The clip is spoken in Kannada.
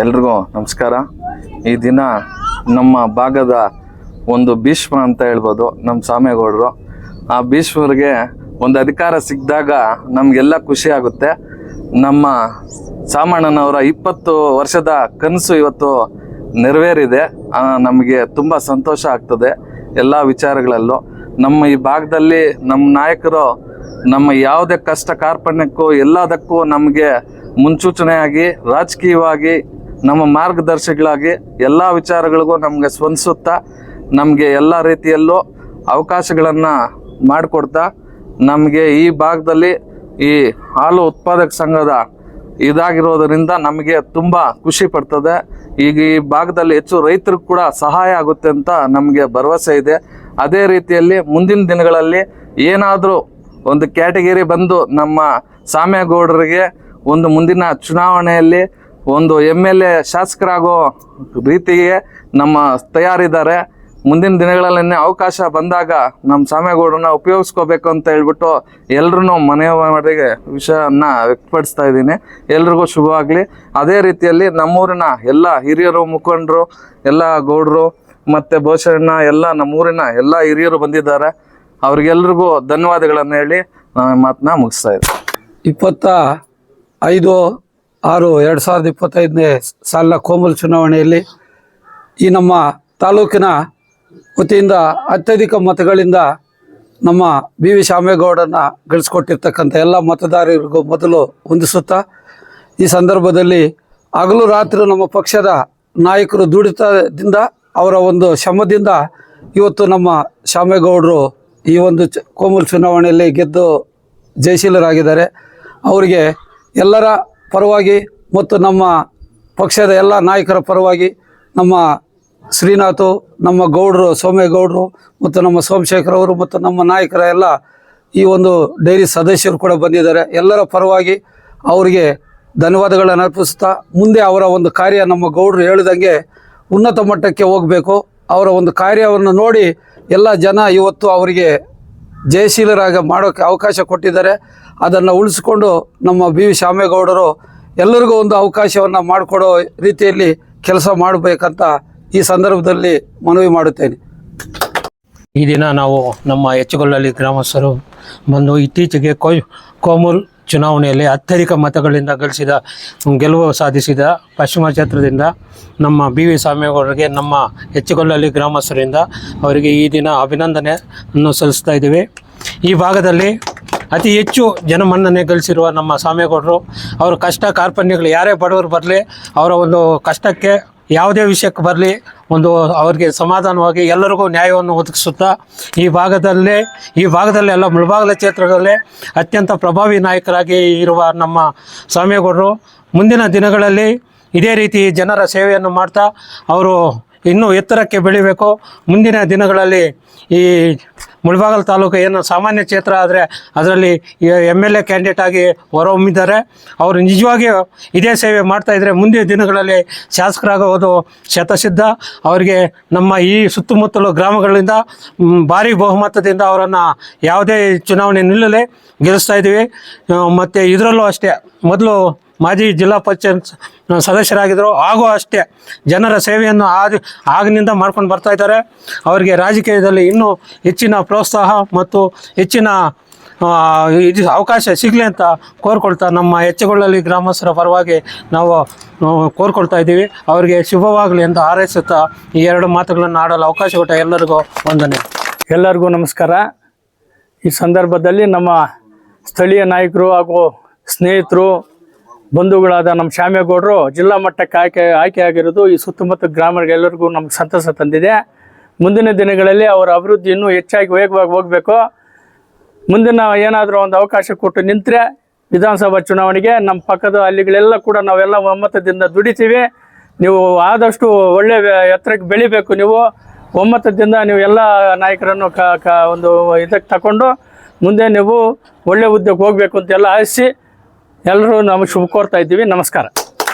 ಎಲ್ರಿಗೂ ನಮಸ್ಕಾರ. ಈ ದಿನ ನಮ್ಮ ಭಾಗದ ಒಂದು ಭೀಷ್ಮ ಅಂತ ಹೇಳ್ಬೋದು ನಮ್ಮ ಸಾಮೇಗೌಡರು ಆ ಭೀಷ್ಮರಿಗೆ ಒಂದು ಅಧಿಕಾರ ಸಿಕ್ಕಿದಾಗ ನಮಗೆಲ್ಲ ಖುಷಿ ಆಗುತ್ತೆ. ನಮ್ಮ ಸಾಮಣ್ಣನವರ ಇಪ್ಪತ್ತು ವರ್ಷದ ಕನಸು ಇವತ್ತು ನೆರವೇರಿದೆ. ನಮಗೆ ತುಂಬ ಸಂತೋಷ ಆಗ್ತದೆ ಎಲ್ಲ ವಿಚಾರಗಳಲ್ಲೂ. ನಮ್ಮ ಈ ಭಾಗದಲ್ಲಿ ನಮ್ಮ ನಾಯಕರು ನಮ್ಮ ಯಾವುದೇ ಕಷ್ಟ ಕಾರ್ಪಣ್ಯಕ್ಕೂ ಎಲ್ಲದಕ್ಕೂ ನಮಗೆ ಮುನ್ಸೂಚನೆಯಾಗಿ, ರಾಜಕೀಯವಾಗಿ, ನಮ್ಮ ಮಾರ್ಗದರ್ಶಿಗಳಾಗಿ ಎಲ್ಲ ವಿಚಾರಗಳಿಗೂ ನಮಗೆ ಸ್ಪಂದಿಸುತ್ತಾ ನಮಗೆ ಎಲ್ಲ ರೀತಿಯಲ್ಲೂ ಅವಕಾಶಗಳನ್ನು ಮಾಡಿಕೊಡ್ತಾ, ನಮಗೆ ಈ ಭಾಗದಲ್ಲಿ ಈ ಹಾಲು ಉತ್ಪಾದಕ ಸಂಘದ ಇದಾಗಿರೋದರಿಂದ ನಮಗೆ ತುಂಬ ಖುಷಿ ಪಡ್ತದೆ. ಈಗ ಈ ಭಾಗದಲ್ಲಿ ಹೆಚ್ಚು ರೈತರು ಕೂಡ ಸಹಾಯ ಆಗುತ್ತೆ ಅಂತ ನಮಗೆ ಭರವಸೆ ಇದೆ. ಅದೇ ರೀತಿಯಲ್ಲಿ ಮುಂದಿನ ದಿನಗಳಲ್ಲಿ ಏನಾದರೂ ಒಂದು ಕ್ಯಾಟಗರಿ ಬಂದು ನಮ್ಮ ಸಾಮ್ಯಗೌಡರಿಗೆ ಒಂದು ಮುಂದಿನ ಚುನಾವಣೆಯಲ್ಲಿ ಒಂದು ಎಂ ಎಲ್ ಎ ಶಾಸಕರಾಗೋ ರೀತಿಗೆ ನಮ್ಮ ತಯಾರಿದ್ದಾರೆ. ಮುಂದಿನ ದಿನಗಳಲ್ಲಿ ಅವಕಾಶ ಬಂದಾಗ ನಮ್ಮ ಸಾಮ್ಯಗೌಡರನ್ನ ಉಪಯೋಗಿಸ್ಕೋಬೇಕು ಅಂತ ಹೇಳ್ಬಿಟ್ಟು ಎಲ್ಲರೂ ಮನೆಯವರಿಗೆ ವಿಷಯನ ವ್ಯಕ್ತಪಡಿಸ್ತಾ ಇದ್ದೀನಿ. ಎಲ್ರಿಗೂ ಶುಭವಾಗಲಿ. ಅದೇ ರೀತಿಯಲ್ಲಿ ನಮ್ಮೂರಿನ ಎಲ್ಲ ಹಿರಿಯರು, ಮುಖಂಡರು, ಎಲ್ಲ ಗೌಡರು ಮತ್ತು ಬಹುಶಃ ಎಲ್ಲ ನಮ್ಮೂರಿನ ಎಲ್ಲ ಹಿರಿಯರು ಬಂದಿದ್ದಾರೆ. ಅವ್ರಿಗೆಲ್ರಿಗೂ ಧನ್ಯವಾದಗಳನ್ನು ಹೇಳಿ ನಾನು ಮಾತನ್ನ ಮುಗಿಸ್ತಾ ಇದ್ದೆ ಇಪ್ಪತ್ತ ಐದು, ಆರು, ಎರಡು ಸಾವಿರದ ಇಪ್ಪತ್ತೈದನೇ ಸಾಲಿನ ಕೋಮಲ್ ಚುನಾವಣೆಯಲ್ಲಿ ಈ ನಮ್ಮ ತಾಲೂಕಿನ ವತಿಯಿಂದ ಅತ್ಯಧಿಕ ಮತಗಳಿಂದ ನಮ್ಮ ಬಿ ವಿ ಶ್ಯಾಮೇಗೌಡನ ಗಳಿಸ್ಕೊಟ್ಟಿರ್ತಕ್ಕಂಥ ಎಲ್ಲ ಮತದಾರರಿಗೂ ಮೊದಲು ಹೊಂದಿಸುತ್ತಾ ಈ ಸಂದರ್ಭದಲ್ಲಿ ಹಗಲು ರಾತ್ರಿ ನಮ್ಮ ಪಕ್ಷದ ನಾಯಕರು ದುಡಿತದಿಂದ ಅವರ ಒಂದು ಶ್ರಮದಿಂದ ಇವತ್ತು ನಮ್ಮ ಶಾಮೇಗೌಡರು ಈ ಒಂದು ಕೋಮಲ್ ಚುನಾವಣೆಯಲ್ಲಿ ಗೆದ್ದು ಜಯಶೀಲರಾಗಿದ್ದಾರೆ. ಅವರಿಗೆ ಎಲ್ಲರ ಪರವಾಗಿ ಮತ್ತು ನಮ್ಮ ಪಕ್ಷದ ಎಲ್ಲ ನಾಯಕರ ಪರವಾಗಿ ನಮ್ಮ ಶ್ರೀನಾಥು, ನಮ್ಮ ಗೌಡರು, ಸೋಮೇಗೌಡರು ಮತ್ತು ನಮ್ಮ ಸೋಮಶೇಖರ್ ಅವರು ಮತ್ತು ನಮ್ಮ ನಾಯಕರ ಎಲ್ಲ ಈ ಒಂದು ಡೈರಿ ಸದಸ್ಯರು ಕೂಡ ಬಂದಿದ್ದಾರೆ. ಎಲ್ಲರ ಪರವಾಗಿ ಅವರಿಗೆ ಧನ್ಯವಾದಗಳನ್ನು ಅರ್ಪಿಸ್ತಾ ಮುಂದೆ ಅವರ ಒಂದು ಕಾರ್ಯ ನಮ್ಮ ಗೌಡರು ಹೇಳಿದಂಗೆ ಉನ್ನತ ಮಟ್ಟಕ್ಕೆ ಹೋಗಬೇಕು. ಅವರ ಒಂದು ಕಾರ್ಯವನ್ನು ನೋಡಿ ಎಲ್ಲ ಜನ ಇವತ್ತು ಅವರಿಗೆ ಜಯಶೀಲರಾಗ ಮಾಡೋಕ್ಕೆ ಅವಕಾಶ ಕೊಟ್ಟಿದ್ದಾರೆ. ಅದನ್ನು ಉಳಿಸ್ಕೊಂಡು ನಮ್ಮ ಬಿ ವಿ ಶಾಮೇಗೌಡರು ಎಲ್ಲರಿಗೂ ಒಂದು ಅವಕಾಶವನ್ನು ಮಾಡಿಕೊಡೋ ರೀತಿಯಲ್ಲಿ ಕೆಲಸ ಮಾಡಬೇಕಂತ ಈ ಸಂದರ್ಭದಲ್ಲಿ ಮನವಿ ಮಾಡುತ್ತೇನೆ. ಈ ದಿನ ನಾವು ನಮ್ಮ ಹೆಚ್ಚುಗೊಳ್ಳಲಿ ಗ್ರಾಮಸ್ಥರು ಬಂದು ಇತ್ತೀಚೆಗೆ ಕೋ, ಕೋಮೂಲ್ ಚುನಾವಣೆಯಲ್ಲಿ ಅತ್ಯಧಿಕ ಮತಗಳಿಂದ ಗಳಿಸಿದ, ಗೆಲುವು ಸಾಧಿಸಿದ ಪಶ್ಚಿಮ ಕ್ಷೇತ್ರದಿಂದ ನಮ್ಮ ಬಿ ವಿ ಸ್ವಾಮಿಯವರಿಗೆ, ನಮ್ಮ ಹೆಚ್ಚುಗೊಳ್ಳಲಿ ಗ್ರಾಮಸ್ಥರಿಂದ ಅವರಿಗೆ ಈ ದಿನ ಅಭಿನಂದನೆಯನ್ನು ಸಲ್ಲಿಸ್ತಾ ಇದ್ದೀವಿ. ಈ ಭಾಗದಲ್ಲಿ ಅತಿ ಹೆಚ್ಚು ಜನಮನ್ನಣೆ ಗಳಿಸಿರುವ ನಮ್ಮ ಸ್ವಾಮಿಗೌಡರು, ಅವರ ಕಷ್ಟ ಕಾರ್ಪಣ್ಯಗಳು, ಯಾರೇ ಬಡವರು ಬರಲಿ, ಅವರ ಒಂದು ಕಷ್ಟಕ್ಕೆ ಯಾವುದೇ ವಿಷಯಕ್ಕೆ ಬರಲಿ, ಒಂದು ಅವರಿಗೆ ಸಮಾಧಾನವಾಗಿ ಎಲ್ಲರಿಗೂ ನ್ಯಾಯವನ್ನು ಒದಗಿಸುತ್ತಾ, ಈ ಭಾಗದಲ್ಲೇ, ಈ ಭಾಗದಲ್ಲಿ ಎಲ್ಲ ಮುಳಬಾಗಲ ಕ್ಷೇತ್ರದಲ್ಲೇ ಅತ್ಯಂತ ಪ್ರಭಾವಿ ನಾಯಕರಾಗಿ ಇರುವ ನಮ್ಮ ಸ್ವಾಮಿಗೌಡರು ಮುಂದಿನ ದಿನಗಳಲ್ಲಿ ಇದೇ ರೀತಿ ಜನರ ಸೇವೆಯನ್ನು ಮಾಡ್ತಾ, ಅವರು ಇನ್ನೂ ಎತ್ತರಕ್ಕೆ ಬೆಳಿಬೇಕು. ಮುಂದಿನ ದಿನಗಳಲ್ಲಿ ಈ ಮುಳಬಾಗಲ್ ತಾಲೂಕು ಏನು ಸಾಮಾನ್ಯ ಕ್ಷೇತ್ರ ಆದರೆ ಅದರಲ್ಲಿ ಎಂ ಎಲ್ ಎ ಕ್ಯಾಂಡಿಡೇಟ್ ಆಗಿ ಹೊರಹೊಮ್ಮಿದ್ದಾರೆ. ಅವರು ನಿಜವಾಗಿಯೂ ಇದೇ ಸೇವೆ ಮಾಡ್ತಾ ಇದ್ದರೆ ಮುಂದಿನ ದಿನಗಳಲ್ಲಿ ಶಾಸಕರಾಗೋದು ಶತಸಿದ್ಧ. ಅವರಿಗೆ ನಮ್ಮ ಈ ಸುತ್ತಮುತ್ತಲು ಗ್ರಾಮಗಳಿಂದ ಭಾರೀ ಬಹುಮತದಿಂದ ಅವರನ್ನು ಯಾವುದೇ ಚುನಾವಣೆ ನಿಲ್ಲದೆ ಗೆಲ್ಲಿಸ್ತಾ ಇದ್ದೀವಿ. ಮತ್ತು ಇದರಲ್ಲೂ ಅಷ್ಟೇ. ಮೊದಲು ಮಾಜಿ ಜಿಲ್ಲಾ ಪಂಚಾಯತ್ ಸದಸ್ಯರಾಗಿದ್ದರು ಹಾಗೂ ಅಷ್ಟೇ ಜನರ ಸೇವೆಯನ್ನು ಆದಿ ಆಗಿನಿಂದ ಮಾಡ್ಕೊಂಡು ಬರ್ತಾ ಇದ್ದಾರೆ. ಅವರಿಗೆ ರಾಜಕೀಯದಲ್ಲಿ ಇನ್ನೂ ಹೆಚ್ಚಿನ ಪ್ರೋತ್ಸಾಹ ಮತ್ತು ಹೆಚ್ಚಿನ ಇದು ಅವಕಾಶ ಸಿಗಲಿ ಅಂತ ಕೋರ್ಕೊಳ್ತಾ ನಮ್ಮ ಹೆಚ್ಚುಗಳಲ್ಲಿ ಗ್ರಾಮಸ್ಥರ ಪರವಾಗಿ ನಾವು ಕೋರ್ಕೊಳ್ತಾ ಇದ್ದೀವಿ. ಅವರಿಗೆ ಶುಭವಾಗಲಿ ಅಂತ ಹಾರೈಸುತ್ತಾ ಈ ಎರಡು ಮಾತುಗಳನ್ನು ಆಡಲು ಅವಕಾಶ ಕೊಟ್ಟ ಎಲ್ಲರಿಗೂ ವಂದನೆ. ಎಲ್ಲರಿಗೂ ನಮಸ್ಕಾರ. ಈ ಸಂದರ್ಭದಲ್ಲಿ ನಮ್ಮ ಸ್ಥಳೀಯ ನಾಯಕರು ಹಾಗೂ ಸ್ನೇಹಿತರು ಬಂಧುಗಳಾದ ನಮ್ಮ ಶ್ಯಾಮೇಗೌಡರು ಜಿಲ್ಲಾ ಮಟ್ಟಕ್ಕೆ ಆಯ್ಕೆ ಆಯ್ಕೆಯಾಗಿರೋದು ಈ ಸುತ್ತಮುತ್ತ ಗ್ರಾಮಗಳಿಗೆಲ್ಲರಿಗೂ ನಮ್ಗೆ ಸಂತಸ ತಂದಿದೆ. ಮುಂದಿನ ದಿನಗಳಲ್ಲಿ ಅವರ ಅಭಿವೃದ್ಧಿ ಇನ್ನೂ ಹೆಚ್ಚಾಗಿ ವೇಗವಾಗಿ ಹೋಗಬೇಕು. ಮುಂದಿನ ಏನಾದರೂ ಒಂದು ಅವಕಾಶ ಕೊಟ್ಟು ನಿಂತರೆ ವಿಧಾನಸಭಾ ಚುನಾವಣೆಗೆ ನಮ್ಮ ಪಕ್ಕದ ಹಳ್ಳಿಗಳೆಲ್ಲ ಕೂಡ ನಾವೆಲ್ಲ ಒಮ್ಮತದಿಂದ ದುಡಿತೀವಿ. ನೀವು ಆದಷ್ಟು ಒಳ್ಳೆ ಎತ್ತರಕ್ಕೆ ಬೆಳಿಬೇಕು ನೀವು. ಒಮ್ಮತದಿಂದ ನೀವು ಎಲ್ಲ ನಾಯಕರನ್ನು ಕ ಒಂದು ಇದಕ್ಕೆ ತಗೊಂಡು ಮುಂದೆ ನೀವು ಒಳ್ಳೆ ಹುದ್ದೆಗೆ ಹೋಗಬೇಕು ಅಂತೆಲ್ಲ ಆಶಿಸಿ ಎಲ್ಲರೂ ನಮಗೆ ಶುಭ ಕೋರ್ತಾ ಇದ್ದೀವಿ. ನಮಸ್ಕಾರ.